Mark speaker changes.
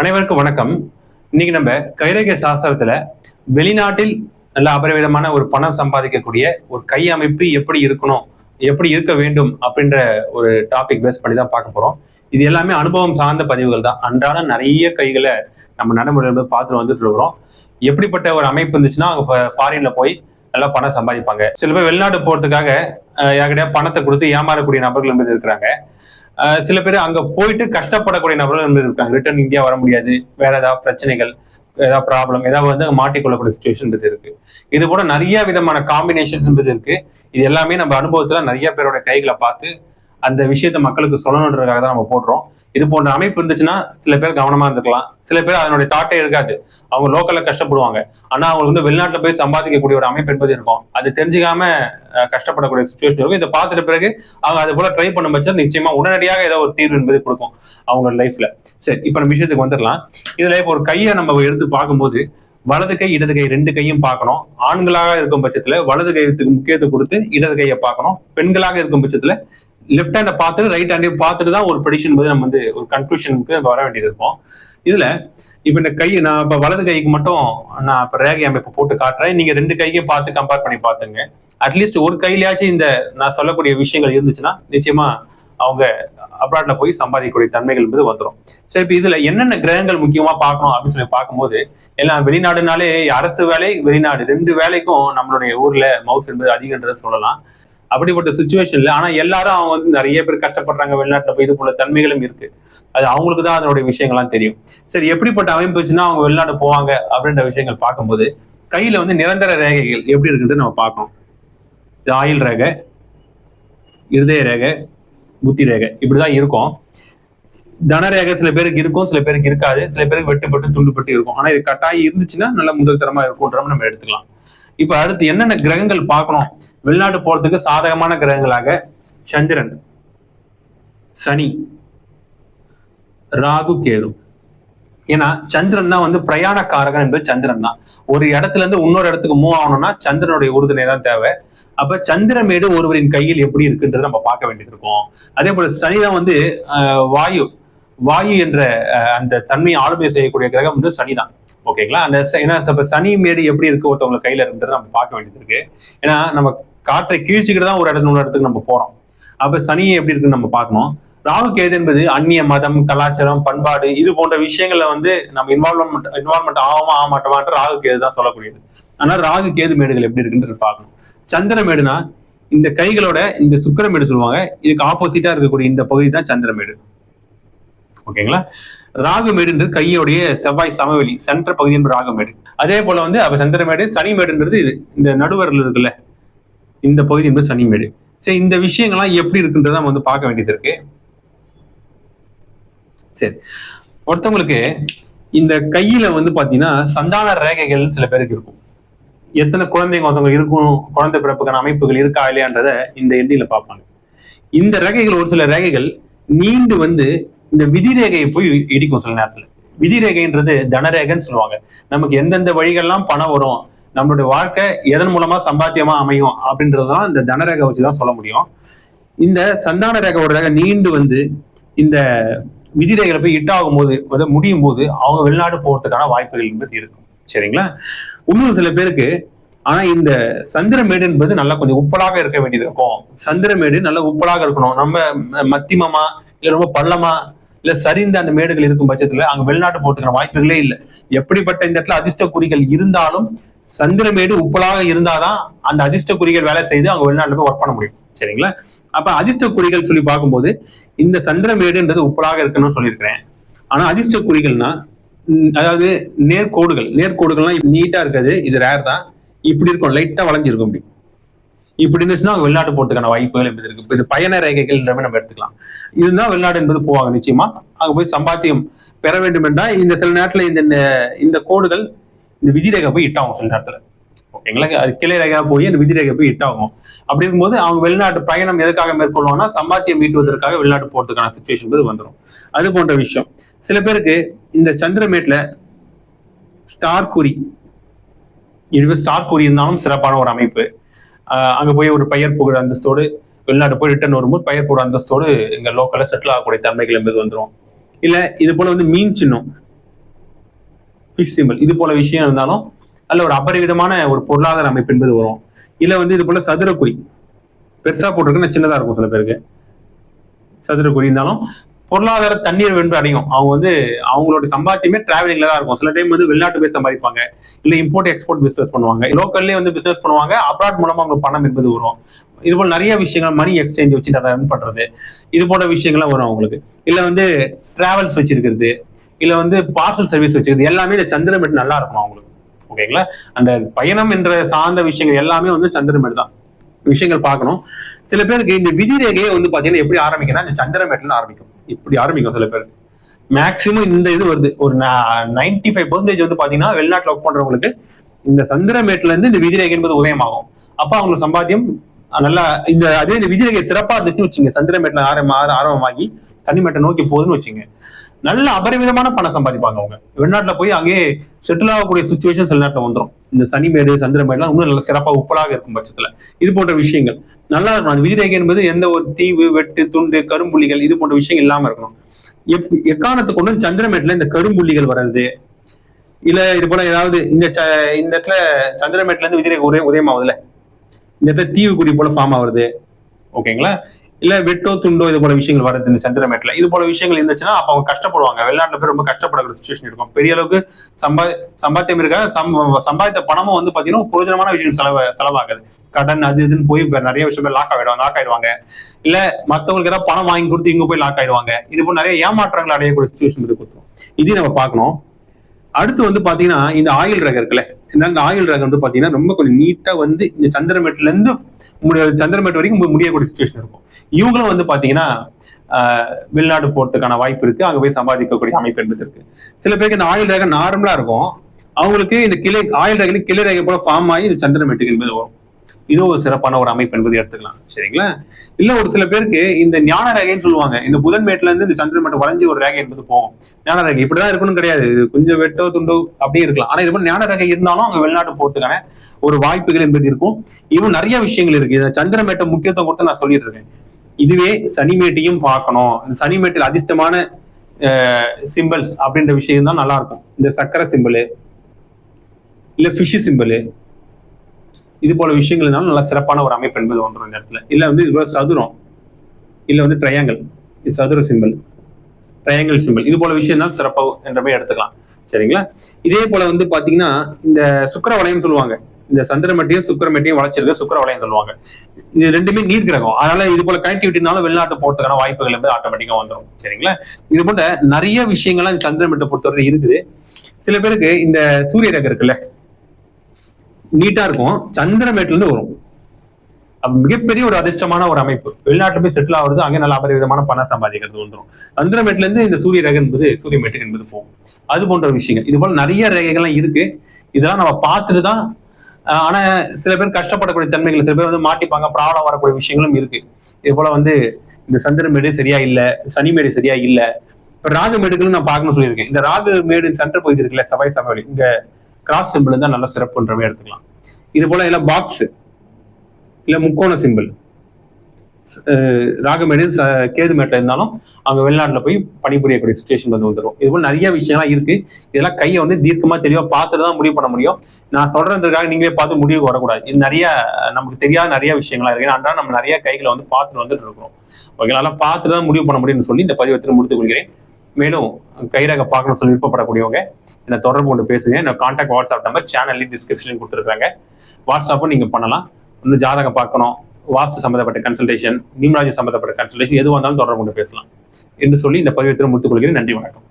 Speaker 1: அனைவருக்கும் வணக்கம். இன்னைக்கு நம்ம கைரேகை சாஸ்திரத்துல வெளிநாட்டில் நல்ல அபரிவிதமான ஒரு பணம் சம்பாதிக்கக்கூடிய ஒரு கை அமைப்பு எப்படி இருக்கணும் எப்படி இருக்க வேண்டும் அப்படின்ற ஒரு டாபிக் பேஸ் பண்ணி தான் பார்க்க போறோம். இது எல்லாமே அனுபவம் சார்ந்த பதிவுகள் தான். அன்றாடம் நிறைய கைகளை நம்ம நடைமுறையில் பார்த்துட்டு வந்துட்டு இருக்கிறோம். எப்படிப்பட்ட ஒரு அமைப்பு இருந்துச்சுன்னா அவங்க ஃபாரின்ல போய் நல்லா பணம் சம்பாதிப்பாங்க. சில பேர் வெளிநாட்டு போறதுக்காக யாருக்கிட்டே பணத்தை கொடுத்து ஏமாறக்கூடிய நபர்கள் என்பது இருக்கிறாங்க சில பேர் அங்க போயிட்டு கஷ்டப்படக்கூடிய நபர்கள் இருக்காங்க. ரிட்டர்ன் இந்தியா வர முடியாது. வேற ஏதாவது பிரச்சனைகள் ஏதாவது ப்ராப்ளம் ஏதாவது வந்து மாட்டிக்கொள்ளக்கூடிய சுச்சுவேஷன் இருக்கு. இது போல நிறைய விதமான காம்பினேஷன்ஸ் இருக்கு. இது எல்லாமே நம்ம அனுபவத்துல நிறைய பேரோட கைகளை பார்த்து அந்த விஷயத்தை மக்களுக்கு சொல்லணுன்றதுக்காக தான் நம்ம போடுறோம். இது போன்ற அமைப்பு இருந்துச்சுன்னா சில பேர் கவனமா இருந்துக்கலாம். சில பேர் அதனுடைய தாட்டே இருக்காது. அவங்க லோக்கல்ல கஷ்டப்படுவாங்க. ஆனா அவங்களுக்கு வந்து வெளிநாட்டுல போய் சம்பாதிக்கக்கூடிய ஒரு அமைப்பு என்பது இருக்கும். அது தெரிஞ்சுக்காம கஷ்டப்படக்கூடிய சுச்சுவேஷன் இருக்கும். இதை பார்த்துட்ட பிறகு அவங்க அது போல ட்ரை பண்ணும் பட்சம் நிச்சயமா உடனடியாக ஏதோ ஒரு தீர்வு என்பது கொடுக்கும் அவங்க லைஃப்ல சரி இப்ப நம்ம விஷயத்துக்கு வந்துடலாம் இதுல இப்போ ஒரு கையை நம்ம எடுத்து பார்க்கும்போது வலது கை இடது கை ரெண்டு கையும் பார்க்கணும். ஆண்களாக இருக்கும் பட்சத்துல வலது கையத்துக்கு முக்கியத்துவம் கொடுத்து இடது கையை பார்க்கணும். பெண்களாக இருக்கும் பட்சத்துல லெஃப்ட் ஹேண்டை பார்த்துட்டு ரைட் ஹேண்டை பார்த்துட்டு தான் ஒரு ப்ரெடிஷன் போது நம்ம வந்து ஒரு கன்க்ளூஷனுக்கு நம்ம வர வேண்டியது இருக்கும். இதுல இப்ப இந்த கை நான் இப்ப வலது கைக்கு மட்டும் நான் இப்ப ரேகை அமைப்பு போட்டு காட்டுறேன். நீங்க ரெண்டு கைக்கும் பார்த்து கம்பேர் பண்ணி பார்த்துங்க. அட்லீஸ்ட் ஒரு கையிலயாச்சும் இந்த நான் சொல்லக்கூடிய விஷயங்கள் இருந்துச்சுன்னா நிச்சயமா அவங்க அப்ராட்ல போய் சம்பாதிக்கக்கூடிய தன்மைகள் என்பது வந்துடும் சரி இப்ப இதுல என்னென்ன கிரகங்கள் முக்கியமா பார்க்கணும் அப்படின்னு சொல்லி பார்க்கும்போது எல்லாம் வெளிநாடுனாலே அரசு வேலை வெளிநாடு ரெண்டு வேலைக்கும் நம்மளுடைய ஊர்ல மவுஸ் என்பது அதிகன்றதை சொல்லலாம். அப்படிப்பட்ட சுச்சுவேஷன்ல ஆனா எல்லாரும் அவங்க வந்து நிறைய பேர் கஷ்டப்படுறாங்க வெளிநாட்டுல போய் இது போல தன்மைகளும் இருக்கு. அது அவங்களுக்கு தான் அதனுடைய விஷயங்கள்லாம் தெரியும். சரி எப்படிப்பட்ட அமைப்புச்சுன்னா அவங்க வெளிநாடு போவாங்க அப்படின்ற விஷயங்கள் பார்க்கும்போது கையில வந்து நிரந்தர ரேகைகள் எப்படி இருக்குன்றது நம்ம பார்க்கணும். இது ஆயில் ரேகை இருதய ரேகை புத்தி ரேகை இப்படிதான் இருக்கும். தனரேகை சில பேருக்கு இருக்கும் சில பேருக்கு இருக்காது. சில பேருக்கு வெட்டுப்பட்டு துண்டுப்பட்டு இருக்கும். ஆனா இது கட்டாயம் இருந்துச்சுன்னா நல்ல முதல் தரமா இருக்கும்ன்ற நம்ம எடுத்துக்கலாம். இப்ப அடுத்து என்னென்ன கிரகங்கள் பார்க்கணும்? வெளிநாட்டு போறதுக்கு சாதகமான கிரகங்களாக சந்திரன் சனி ராகு கேது. ஏன்னா சந்திரன் தான் வந்து பிரயாண காரகன் என்பது சந்திரன் தான். ஒரு இடத்துல இருந்து இன்னொரு இடத்துக்கு மூவ் ஆகணும்னா சந்திரனுடைய உறுதுணை தான் தேவை. அப்ப சந்திரமேடு ஒருவரின் கையில் எப்படி இருக்குன்றதை நம்ம பார்க்க வேண்டியது இருக்கும். அதே போல சனி தான் வந்து வாயு. வாயு என்ற அந்த தன்மையை ஆளுமை செய்யக்கூடிய கிரகம் வந்து சனி தான் ஓகேங்களா? அந்த ச- ஏன்னா இப்ப சனி மேடு எப்படி இருக்கு ஒருத்தவங்க கையில இருந்து நம்ம பார்க்க வேண்டியது இருக்கு. ஏன்னா நம்ம காற்றை கீழ்ச்சிக்கிட்டு தான் ஒரு இடத்துல இன்னொரு இடத்துக்கு நம்ம போறோம். அப்ப சனியை எப்படி இருக்குன்னு நம்ம பார்க்கணும். ராகு கேது என்பது அந்நிய மதம் கலாச்சாரம் பண்பாடு இது போன்ற விஷயங்கள்ல வந்து நம்ம இன்வால்வ்மெண்ட் இன்வால்வ்மெண்ட் ஆகாம ஆக மாட்டோமான்ற ராகு கேது தான் சொல்லக்கூடியது. ஆனா ராகு கேது மேடுகள் எப்படி இருக்குன்றது பார்க்கணும். சந்திரமேடுனா இந்த கைகளோட இந்த சுக்கிரமேடு சொல்லுவாங்க. இதுக்கு ஆப்போசிட்டா இருக்கக்கூடிய இந்த பகுதி தான் சந்திரமேடு ஓகேங்களா? ராகுமேடுன்றது கையோடைய செவ்வாய் சமவெளி சென்ற பகுதி என்பது ராகுமேடு. அதே போல வந்து அப்ப சந்திரமேடு சனிமேடுன்றது இது. இந்த நடுவரில் இருக்குல்ல இந்த பகுதி என்பது சனிமேடு சரி இந்த விஷயங்கள்லாம் எப்படி இருக்குன்றத நம்ம வந்து பார்க்க வேண்டியது இருக்கு. சரி ஒருத்தவங்களுக்கு இந்த கையில வந்து பாத்தீங்கன்னா சந்தான ரேகைகள் சில பேருக்கு இருக்கும். எத்தனை குழந்தைங்க ஒருத்தவங்க இருக்கும் குழந்தை பிறப்புக்கான அமைப்புகள் இருக்கா இல்லையான்றத இந்த எண்ணில பார்ப்பாங்க. இந்த ரேகைகள் ஒரு சில ரேகைகள் நீண்டு வந்து இந்த விதி ரேகையை போய் இடிக்கும் சில நேரத்துல. விதி ரேகைன்றது தனரேகைன்னு சொல்லுவாங்க. நமக்கு எந்தெந்த வழிகள்லாம் பணம் வரும் நம்மளுடைய வாழ்க்கை எதன் மூலமா சம்பாத்தியமா அமையும் அப்படின்றதுதான் இந்த தனரேகை வச்சுதான் சொல்ல முடியும். இந்த சந்தான ரேகை ஒரு ரேகை நீண்டு வந்து இந்த விதிரேகைகளை போய் இட்டாகும் போது அதாவது முடியும் போது அவங்க வெளிநாடு போறதுக்கான வாய்ப்புகள் என்பது இருக்கும். சரிங்களா? இன்னும் சில பேருக்கு ஆனா இந்த சந்திரமேடு என்பது நல்லா கொஞ்சம் உப்பலாக இருக்க வேண்டியது இருக்கும். சந்திரமேடு நல்லா உப்பலாக இருக்கணும். நம்ம மத்தியமமா இல்ல ரொம்ப பள்ளமா இல்ல சரிந்த அந்த மேடுகள் இருக்கும் பட்சத்துல அங்க வெளிநாட்டு போட்டுக்கிற வாய்ப்புகளே இல்லை. எப்படிப்பட்ட இந்த இடத்துல அதிர்ஷ்ட குறிகள் இருந்தாலும் சந்திரமேடு உப்பலாக இருந்தாதான் அந்த அதிர்ஷ்ட குறிகள் வேலை செய்து அவங்க வெளிநாட்டுல போய் ஒர்க் பண்ண முடியும். சரிங்களா? அப்ப அதிர்ஷ்ட குறிகள் சொல்லி பார்க்கும்போது இந்த சந்திரமேடுன்றது உப்பலாக இருக்கணும்னு சொல்லியிருக்கிறேன். ஆனா அதிர்ஷ்ட குறிகள்னா அதாவது நேர்கோடுகள். நேர்கோடுகள்லாம் நீட்டா இருக்காது இது ரேர் தான். இப்படி இருக்கும் லைட்டா வளைஞ்சிருக்கும் இப்படி. இப்படி இருந்துச்சுன்னா அவங்க வெளிநாட்டு போறதுக்கான வாய்ப்புகள் என்பது இருக்கு. இது பயண ரேகைகள் நம்ம எடுத்துக்கலாம். இதுதான் வெளிநாடு என்பது போவாங்க நிச்சயமா. அங்க போய் சம்பாத்தியம் பெற வேண்டும் என்றால் இந்த சில நேரத்துல இந்த இந்த கோடுகள் இந்த விதிரேகை போய் இட்டாகும் சில நேரத்துல. ஓகேங்களா அது கிளை ரேகா போய் அந்த விதி ரேகை போய் இட்டாகும் அப்படி இருக்கும்போது அவங்க வெளிநாட்டு பயணம் எதுக்காக மேற்கொள்வாங்கன்னா சம்பாத்தியம் மீட்டுவதற்காக வெளிநாட்டு போறதுக்கான சுச்சுவேஷன் வந்துடும் அது போன்ற விஷயம். சில பேருக்கு இந்த சந்திரமேட்ல ஸ்டார் குறி இதுவே ஸ்டார் கூறியிருந்தாலும் சிறப்பான ஒரு அமைப்பு. அங்கே போய் ஒரு பெயர் புகழ் அந்தஸ்தோடு வெளிநாடு போய் ரிட்டர்ன் வரும்போது பெயர் புகழ் அந்தஸ்தோடு இங்கே லோக்கலில் செட்டில் ஆகக்கூடிய தன்மைகள் என்பது வந்துடும் இல்லை இது போல வந்து மீன் சின்னம் ஃபிஷ் சிம்பிள் இது போல விஷயம் இருந்தாலும் அதில் ஒரு அபரிவிதமான ஒரு பொருளாதார அமைப்பு என்பது வரும். இல்லை வந்து இது போல சதுரக்குறி பெருசாக போட்டிருக்குன்னா சின்னதாக இருக்கும் சில பேருக்கு. சதுரக்குறி இருந்தாலும் பொருளாதார தண்ணீர் வென்று அடையும். அவங்க வந்து அவங்களோட சம்பாத்தியமே டிராவலிங்ல தான் இருக்கும். சில டைம் வந்து வெளிநாட்டு போய் சம்பாதிப்பாங்க. இல்ல இம்போர்ட் எக்ஸ்போர்ட் பிசினஸ் பண்ணுவாங்க. லோக்கல்லே வந்து பிசினஸ் பண்ணுவாங்க. அப்ராட் மூலமா அவங்க பணம் என்பது வரும். இது போல நிறைய விஷயங்கள் மணி எக்ஸ்சேஞ்ச் வச்சு ரன் பண்றது. இது போன்ற விஷயங்கள்லாம் வரும் அவங்களுக்கு. இல்ல வந்து டிராவல்ஸ் வச்சிருக்கிறது. இல்ல வந்து பார்சல் சர்வீஸ் வச்சிருக்கிறது. எல்லாமே இந்த சந்திரமெட் நல்லா இருக்கும் அவங்களுக்கு. ஓகேங்களா அந்த பயணம் என்ற சார்ந்த விஷயங்கள் எல்லாமே வந்து சந்திரமெட் தான். விஷயங்கள் பார்க்கணும். சில பேருக்கு இந்த விதி ரேகையை வந்து பாத்தீங்கன்னா எப்படி ஆரம்பிக்கும்னா இந்த சந்திரமேட்ல ஆரம்பிக்கும். இப்படி ஆரம்பிக்கும் சில பேருக்கு மேக்சிமம் இந்த இது வருது. ஒரு நைன்டி ஃபைவ் பர்சன்டேஜ் வந்து பாத்தீங்கன்னா வெளிநாட்டுல ஒர்க் பண்றவங்களுக்கு இந்த சந்திரமேட்ல இருந்து இந்த விதிரேகை என்பது உதயமாகும். அப்ப அவங்களுக்கு சம்பாத்தியம் நல்லா இந்த அதே இந்த விதிரேகை சிறப்பா இருந்துச்சுன்னு வச்சுங்க சந்திரமேட்ல ஆரம்ப ஆரம்பமாகி தனிமேட்டை நோக்கி போகுதுன்னு வச்சுங்க நல்ல அபரிமிதமான பணம் சம்பாதிப்பாங்க அவங்க. வெளிநாட்டுல போய் அங்கேயே செட்டில் ஆகக்கூடிய சுச்சுவேஷன் சில நேரத்தில் வந்துடும் இந்த சனிமேடு சந்திரமேடுலாம் இன்னும் நல்ல சிறப்பாக உப்பலாக இருக்கும் பட்சத்துல. இது போன்ற விஷயங்கள். நல்லா இருக்கணும். அந்த விதிரேகை என்பது எந்த ஒரு தீவு வெட்டு துண்டு கரும்புள்ளிகள் இது போன்ற விஷயம் இல்லாம இருக்கணும். எப் எக்காரணத்தை கொண்டு சந்திரமேட்ல இந்த கரும்புள்ளிகள் வர்றது? இல்ல இது போல ஏதாவது இந்த ச- இந்த இடத்துல சந்திரமேட்ல இருந்து விதிரேகை உதய உதயமாகுதுல இந்த இடத்துல தீவு குடி போல ஃபார்ம் ஆகுறது. ஓகேங்களா இல்ல வெட்டோ துண்டோ இது போல விஷயங்கள் வருது இந்த சந்திரமேட்ல இது போல விஷயங்கள் இருந்துச்சுன்னா அப்ப அவங்க கஷ்டப்படுவாங்க. வெளிநாட்டுல போய் ரொம்ப கஷ்டப்படக்கூடிய சுச்சுவேஷன் இருக்கும். பெரிய அளவுக்கு சம்பா சம்பாத்தியம் இருக்கா சம் சம்பாதித்த பணமும் வந்து பாத்தீங்கன்னா புரோஜனமான விஷயம் செலவு செலவாகுது. கடன் அது இதுன்னு போய் நிறைய விஷயம் லாக் ஆயிடுவாங்க லாக் ஆயிடுவாங்க. இல்ல மத்தவங்களுக்கு ஏதாவது பணம் வாங்கி கொடுத்து இங்க போய் லாக் ஆயிடுவாங்க. இது போல நிறைய ஏமாற்றங்கள் அடையக்கூடிய சுச்சுவேஷன் இருக்கு. இதையும் நம்ம பார்க்கணும். அடுத்து வந்து பாத்தீங்கன்னா இந்த ஆயில் ரகம் இருக்குல்ல. இந்த ஆயுள் ரகம் வந்து பாத்தீங்கன்னா ரொம்ப கொஞ்சம் நீட்டா வந்து இந்த சந்திரமேட்ல இருந்து முடி- சந்திரமேட் வரைக்கும் முடியக்கூடிய சுச்சுவேஷன் இருக்கும். இவங்களும் வந்து பாத்தீங்கன்னா வெளிநாடு போறதுக்கான வாய்ப்பு இருக்கு. அங்க போய் சம்பாதிக்கக்கூடிய அமைப்பு என்பது இருக்கு. சில பேருக்கு இந்த ஆயுள் ரகம் நார்மலா இருக்கும். அவங்களுக்கு இந்த கிளை ஆயுள் ரகம் கிளை ரகம் போல ஃபார்ம் ஆகி இந்த சந்திரமேட்டுக்கு என்பது வரும். இது ஒரு சிறப்பான ஒரு அமைப்பு என்பது எடுத்துக்கலாம். சரிங்களா? இல்ல ஒரு சில பேருக்கு இந்த ஞான ரேகைன்னு சொல்லுவாங்க. இந்த புதன் மேட்ல இருந்து இந்த சந்திரமேட்டு வளைஞ்சு ஒரு ரேகை என்பது போகும். ஞான ரேகை இப்படிதான் இருக்கணும் கிடையாது. இது கொஞ்சம் வெட்டோ துண்டோ அப்படியே இருக்கலாம். ஆனா இது மாதிரி ஞான ரேகை இருந்தாலும் அங்க வெளிநாட்டு போறதுக்கான ஒரு வாய்ப்புகள் என்பது இருக்கும். இன்னும் நிறைய விஷயங்கள் இருக்கு. இந்த சந்திரமேட்டை முக்கியத்துவம் கொடுத்து நான் சொல்லிட்டு இருக்கேன். இதுவே சனிமேட்டையும் பார்க்கணும். இந்த சனிமேட்டில் அதிர்ஷ்டமான சிம்பிள்ஸ் அப்படின்ற விஷயம் தான் நல்லா இருக்கும். இந்த சக்கரை சிம்பிள் இல்ல ஃபிஷ் சிம்பிள் இது போல விஷயங்கள் இருந்தாலும் நல்லா சிறப்பான ஒரு அமைப்பு என்பது ஒன்று இந்த இடத்துல. இல்லை வந்து இது போல சதுரம். இல்லை வந்து ட்ரையாங்கல் இது சதுர சிம்பிள் ட்ரையாங்கல் சிம்பிள் இது போல விஷயம் தான் சிறப்பாக என்ற மாதிரி எடுத்துக்கலாம். சரிங்களா? இதே போல வந்து பாத்தீங்கன்னா இந்த சுக்கர வளையம் சொல்லுவாங்க. இந்த சந்திரமட்டியும் சுக்கரமட்டியும் வளைச்சிருக்க சுக்கர வளையம் சொல்லுவாங்க. இது ரெண்டுமே நீர் கிரகம். அதனால இது போல கனெக்டிவிட்டினால வெளிநாட்டு போறதுக்கான வாய்ப்புகள் வந்து ஆட்டோமேட்டிக்கா வந்துடும் சரிங்களா? இது போல நிறைய விஷயங்கள்லாம் இந்த சந்திரமட்டை பொறுத்தவரை இருக்குது. சில பேருக்கு இந்த சூரிய ரகம் இருக்குல்ல நீட்டா இருக்கும். சந்திரமேட்ல இருந்து வரும். மிகப்பெரிய ஒரு அதிர்ஷ்டமான ஒரு அமைப்பு. வெளிநாட்டுல போய் செட்டில் ஆகுறது அங்கே நல்ல அபரிவிதமான பணம் சம்பாதிக்கிறது வந்துடும் சந்திரமேட்ல இருந்து இந்த சூரிய ரேகை என்பது சூரிய மேட்டு என்பது போகும். அது போன்ற விஷயங்கள். இது போல நிறைய ரேகைகள்லாம் இருக்கு. இதெல்லாம் நம்ம பார்த்துட்டு தான் ஆனா சில பேர் கஷ்டப்படக்கூடிய தன்மைகள் சில பேர் வந்து மாட்டிப்பாங்க ப்ராப்ளம் வரக்கூடிய விஷயங்களும் இருக்கு. இது போல வந்து இந்த சந்திரமேடு சரியா இல்லை சனிமேடு சரியா இல்லை. இப்ப ராகு மேடுகளும் நான் பார்க்கணும்னு சொல்லியிருக்கேன். இந்த ராகு மேடு சென்டர் பகுதி இருக்குல்ல சபை சமவெளி இங்க கிராஸ் சிம்பிள் தான் நல்ல சிறப்புன்றவே எடுத்துக்கலாம். இது போல எல்லாம் பாக்ஸ் இல்ல முக்கோண சிம்பிள் ராகமேடு ச- கேது மேட்டில் இருந்தாலும் அவங்க வெளிநாட்டில் போய் பணிபுரியக்கூடிய சுச்சுவேஷன் வந்து வந்துடும் இது போல நிறைய விஷயம்லாம் இருக்கு. இதெல்லாம் கையை வந்து தீர்க்கமாக தெளிவாக பார்த்துட்டு தான் முடிவு பண்ண முடியும். நான் சொல்றதுக்காக நீங்களே பார்த்து முடிவு வரக்கூடாது. இது நிறைய நமக்கு தெரியாத நிறைய விஷயங்களா இருக்கு. ஏன்னா நம்ம நிறைய கைகளை வந்து பார்த்துட்டு வந்துட்டு இருக்கிறோம் ஓகே நல்லா பார்த்துட்டு தான் முடிவு பண்ண முடியும்னு சொல்லி இந்த பதிவத்தில் முடித்துக் கொள்கிறேன். மேலும் கைரக பார்க்கணும்னு சொல்லி விருப்பப்படக்கூடியவங்க என்னை தொடர்பு கொண்டு பேசுங்க. என்னோட கான்டாக்ட் வாட்ஸ்அப் நம்பர் சேனல்லையும் டிஸ்கிரிப்ஷன்லையும் கொடுத்துருக்காங்க. வாட்ஸ்அப்பும் நீங்கள் பண்ணலாம். இன்னும் ஜாதகம் பார்க்கணும். வாஸ்து சம்பந்தப்பட்ட கன்சல்டேஷன் நிம்ராஜி சம்பந்தப்பட்ட கன்சல்டேஷன் எதுவாக இருந்தாலும் தொடர்பு கொண்டு பேசலாம். என்று சொல்லி இந்த பதிவத்தில் முடித்துக் கொள்கிறேன். நன்றி வணக்கம்.